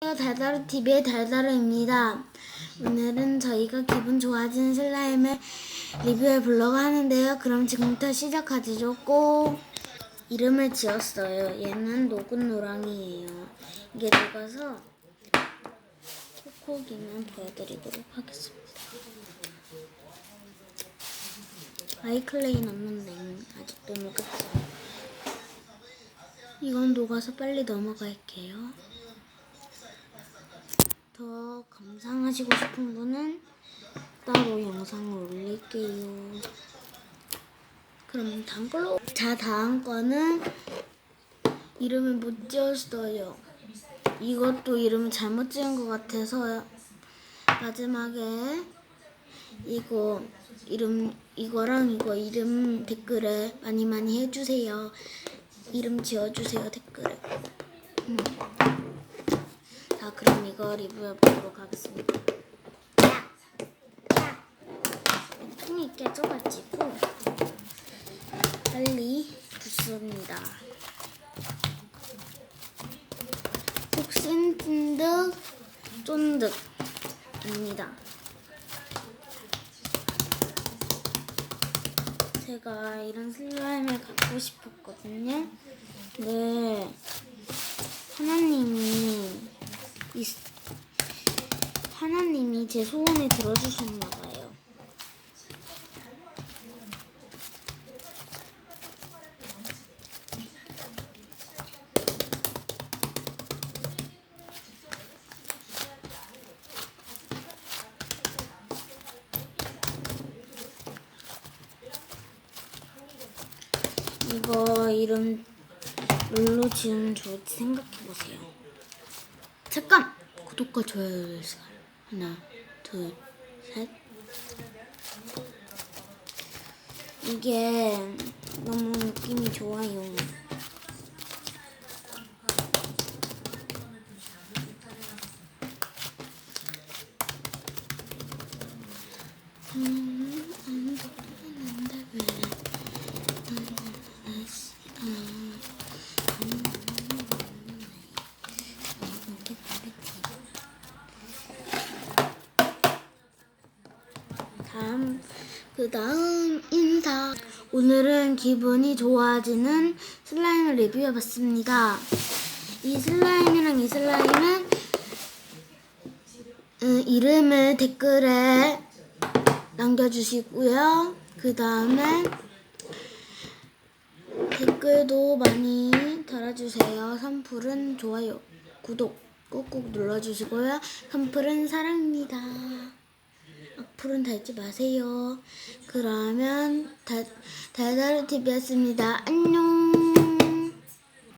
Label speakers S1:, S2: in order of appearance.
S1: 달달우 TV의 달달우입니다. 오늘은 저희가 기분 좋아지는 슬라임을 리뷰해 보려고 하는데요. 그럼 지금부터 시작하죠. 꼭 이름을 지었어요. 얘는 녹은 노랑이에요. 이게 녹아서 콕콕이면 보여드리도록 하겠습니다. 아이클레이 넣는데 아직도 녹았죠. 이건 녹아서 빨리 넘어갈게요. 더 감상하시고 싶은 분은 따로 영상을 올릴게요. 그럼 다음 걸로. 자, 다음 거는 이름을 못 지었어요. 이것도 이름을 잘못 지은 것 같아서 마지막에 이거 이름 이거랑 이거 이름 댓글에 많이 많이 해주세요. 이름 지어주세요 댓글에. 음. 자, 그럼 이거 리뷰해 보도록 하겠습니다. 통이 깨져가지고 빨리 붓습니다. 혹신 찐득 쫀득입니다. 제가 이런 슬라임을 갖고 싶었거든요. 네. 하나님이 이, 하나님이 제 소원을 들어주셨나 봐요. 이거 이름 뭘로 지으면 좋을지 생각해 보세요. 잠깐! 구독과 좋아요를 사- 하나, 둘, 셋. 이게 너무 느낌이 좋아요. 음, 그 다음 인사 오늘은 기분이 좋아지는 슬라임을 리뷰해봤습니다. 이 슬라임이랑 이 슬라임은 음, 이름을 댓글에 남겨주시고요. 그 다음에 댓글도 많이 달아주세요. 선풀은 좋아요, 구독 꾹꾹 눌러주시고요. 선풀은 사랑입니다. 악플은 달지 마세요. 그러면 달, 달달이 TV였습니다. 안녕.